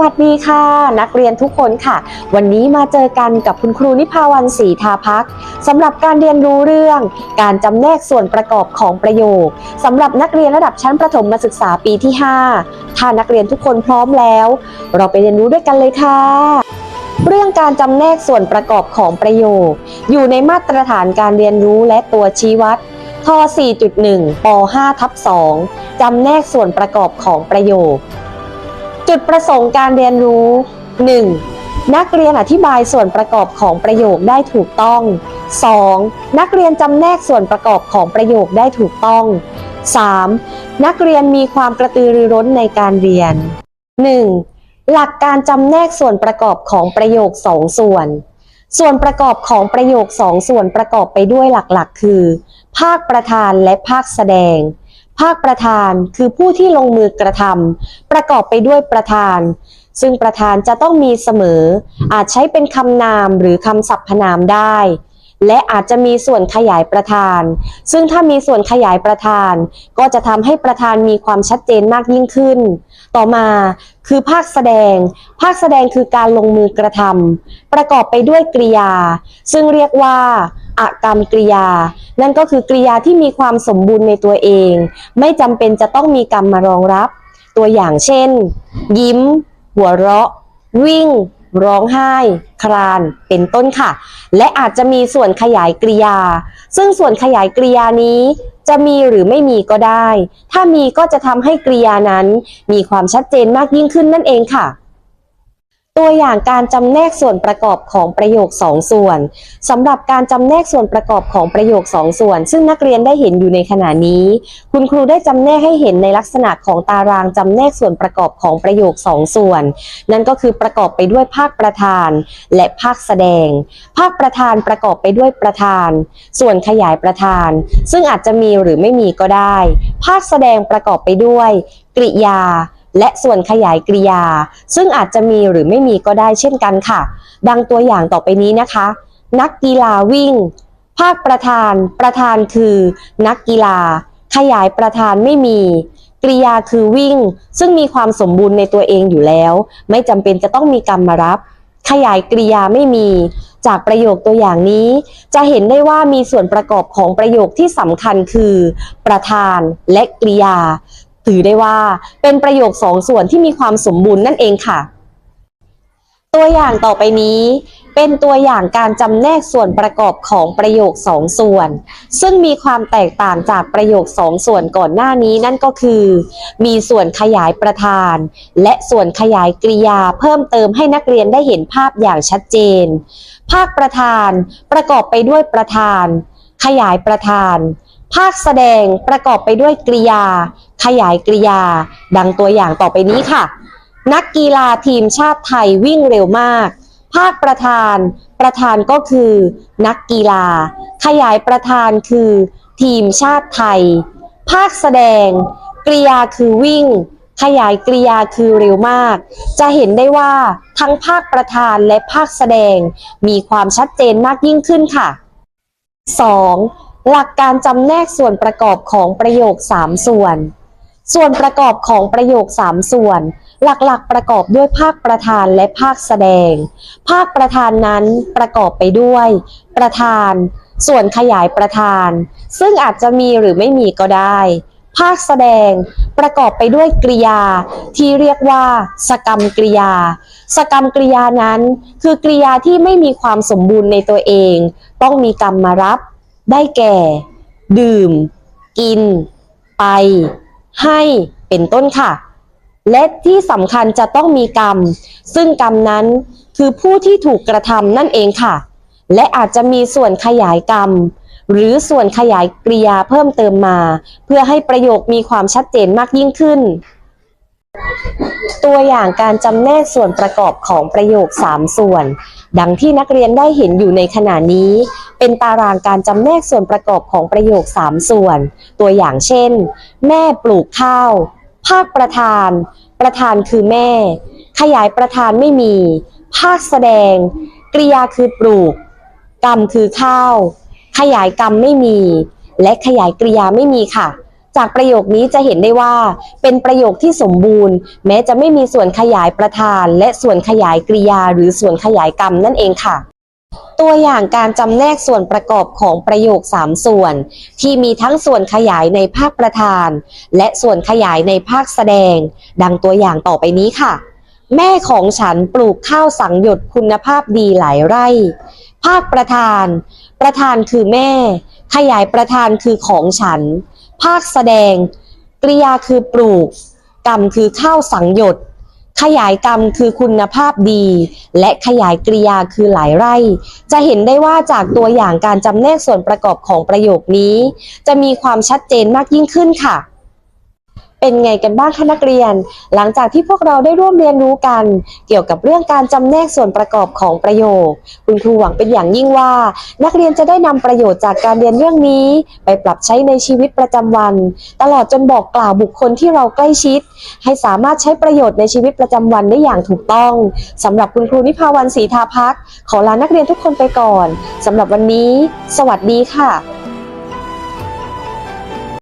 วัสดีค่ะ นักเรียนทุกคนค่ะ วันนี้มาเจอกันกับคุณครูนิพาวันศรีทาพักสำหรับการเรียนรู้เรื่อง การจำแนกส่วนประกอบของประโยคสำหรับนักเรียนระดับชั้นประถมศึกษาปีที่ 5 ถ้านักเรียนทุกคนพร้อมแล้ว เราไปเรียนรู้ด้วยกันเลยค่ะ เรื่องการจำแนกส่วนประกอบของประโยค อยู่ในมาตรฐานการเรียนรู้และตัวชี้วัดท4.1ป5ทับ2จำแนกส่วนประกอบของประโยค จุดประสงค์การเรียนรู้ 1. นักเรียนอธิบายส่วนประกอบของประโยคได้ถูกต้อง 2. นักเรียนจำแนกส่วนประกอบของประโยคได้ถูกต้อง 3. นักเรียนมีความกระตือรือร้นในการเรียน 1. หลักการจำแนกส่วนประกอบของประโยค2ส่วน ส่วนประกอบของประโยค2ส่วนประกอบไปด้วยหลักๆ คือ ภาคประธานและภาคแสดง ภาคประธานคือผู้ที่ลงมือกระทำประกอบไปด้วยประธาน ซึ่งประธานจะต้องมีเสมอ อาจใช้เป็นคำนามหรือคำสรรพนามได้ และอาจจะมีส่วนขยายประธาน ซึ่งถ้ามีส่วนขยายประธาน ก็จะทำให้ประธานมีความชัดเจนมากยิ่งขึ้น ต่อมาคือภาคแสดง ภาคแสดงคือการลงมือกระทำประกอบไปด้วยกริยา ซึ่งเรียกว่าอากรรมกริยา นั่นก็คือกริยาที่มีความสมบูรณ์ในตัวเอง ไม่จำเป็นจะต้องมีกรรมมารองรับ ตัวอย่างเช่น ยิ้ม หัวเราะ วิ่ง ร้องไห้คลาน เป็นต้นค่ะ และอาจจะมีส่วนขยายกริยา ซึ่งส่วนขยายกริยานี้จะมีหรือไม่มีก็ได้ ถ้ามีก็จะทำให้กริยานั้น มีความชัดเจนมากยิ่งขึ้นนั่นเองค่ะ ตัวอย่างการจำแนกส่วนประกอบของประโยค 2 ส่วนสำหรับการจำแนกส่วนประกอบของประโยค 2 ส่วน ซึ่งนักเรียนได้เห็นอยู่ในขณะนี้ คุณครูได้จำแนกให้เห็นในลักษณะของตารางจำแนกส่วนประกอบของประโยค 2 ส่วน นั่นก็คือประกอบไปด้วยภาคประธาน และภาคแสดง ภาคประธานประกอบไปด้วยประธาน ส่วนขยายประธาน ซึ่งอาจจะมีหรือไม่มีก็ได้ ภาคแสดงประกอบไปด้วย กริยา และส่วนขยายกริยา ซึ่งอาจจะมีหรือไม่มีก็ได้เช่นกันค่ะ ดังตัวอย่างต่อไปนี้นะคะ นักกีฬาวิ่ง ภาคประธาน ประธานคือ นักกีฬา ขยายประธานไม่มี กริยาคือวิ่ง ซึ่งมีความสมบูรณ์ในตัวเองอยู่แล้ว ไม่จำเป็นจะต้องมีกรรมมารับ ขยายกริยาไม่มี จากประโยคตัวอย่างนี้ จะเห็นได้ว่ามีส่วนประกอบของประโยคที่สำคัญคือ ประธานและกริยา ถือได้ว่าเป็นประโยคสองส่วนที่มีความสมบูรณ์นั่นเองค่ะ ตัวอย่างต่อไปนี้เป็นตัวอย่างการจำแนกส่วนประกอบของประโยคสองส่วน ซึ่งมีความแตกต่างจากประโยคสองส่วนก่อนหน้านี้นั่นก็คือ มีส่วนขยายประธาน และส่วนขยายกริยาเพิ่มเติมให้นักเรียนได้เห็นภาพอย่างชัดเจน ภาคประธาน ประกอบไปด้วยประธาน ขยายประธาน ภาคแสดงประกอบไปด้วยกริยา ขยายกริยา ดังตัวอย่างต่อไปนี้ค่ะ นักกีฬาทีมชาติไทยวิ่งเร็วมาก ภาคประธาน ประธานก็คือ นักกีฬา ขยายประธานคือ ทีมชาติไทย ภาคแสดง กริยาคือวิ่ง ขยายกริยาคือเร็วมาก จะเห็นได้ว่าทั้งภาคประธานและภาคแสดง มีความชัดเจนมากยิ่งขึ้นค่ะ 2. หลักการจำแนกส่วนประกอบของประโยค 3 ส่วน ส่วนประกอบของประโยค 3 ส่วน หลักๆ ประกอบด้วยภาคประธานและภาคแสดง ภาคประธานนั้นประกอบไปด้วย ประธาน ส่วนขยายประธาน ซึ่งอาจจะมีหรือไม่มีก็ได้ ภาคแสดงประกอบไปด้วยกริยา ที่เรียกว่า สกรรมกริยา สกรรมกริยานั้น คือกริยาที่ไม่มีความสมบูรณ์ในตัวเอง ต้องมีกรรมมารับ ได้แก่ ดื่ม กิน ไป ให้เป็นต้นค่ะ และที่สำคัญจะต้องมีกรรม ซึ่งกรรมนั้นคือผู้ที่ถูกกระทำนั่นเองค่ะ และอาจจะมีส่วนขยายกรรม หรือส่วนขยายกริยาเพิ่มเติมมา เพื่อให้ประโยคมีความชัดเจนมากยิ่งขึ้น ตัวอย่างการจำแนกส่วนประกอบของประโยค 3 ส่วน ดังที่นักเรียนได้เห็นอยู่ในขณะนี้ เป็นตารางการจำแนกส่วนประกอบของประโยค 3 ส่วน ตัวอย่างเช่น แม่ปลูกข้าว ภาคประธาน ประธานคือแม่ ขยายประธานไม่มี ภาคแสดง กริยาคือปลูก กรรมคือข้าว ขยายกรรมไม่มี และขยายกริยาไม่มีค่ะ จากประโยคนี้จะเห็นได้ว่า เป็นประโยคที่สมบูรณ์ แม้จะไม่มีส่วนขยายประธาน และส่วนขยายกริยา หรือส่วนขยายกรรมนั่นเองค่ะ ตัวอย่างการจำแนกส่วนประกอบของประโยค 3 ส่วน ที่มีทั้งส่วนขยายในภาคประธาน และส่วนขยายในภาคแสดง ดังตัวอย่างต่อไปนี้ค่ะ แม่ของฉันปลูกข้าวสังหยดคุณภาพดีหลายไร่ ภาคประธาน ประธานคือแม่ ขยายประธานคือของฉัน ภาคแสดง กริยาคือปลูก กรรมคือข้าวสังหยดขยายกรรมคือคุณภาพดี และขยายกริยาคือหลายไร่ จะเห็นได้ว่าจากตัวอย่างการจำแนกส่วนประกอบของประโยคนี้ จะมีความชัดเจนมากยิ่งขึ้นค่ะ เป็นไงกันบ้างคะนักเรียน หลังจากที่พวกเราได้ร่วมเรียนรู้กัน เกี่ยวกับเรื่องการจำแนกส่วนประกอบของประโยค คุณครูหวังเป็นอย่างยิ่งว่า นักเรียนจะได้นำประโยชน์จากการเรียนเรื่องนี้ ไปปรับใช้ในชีวิตประจำวัน ตลอดจนบอกกล่าวบุคคลที่เราใกล้ชิด ให้สามารถใช้ประโยชน์ในชีวิตประจำวันได้อย่างถูกต้องสำหรับคุณครูนิพาวันศรีทาพักขอลานักเรียนทุกคนไปก่อนสำหรับวันนี้ สวัสดีค่ะ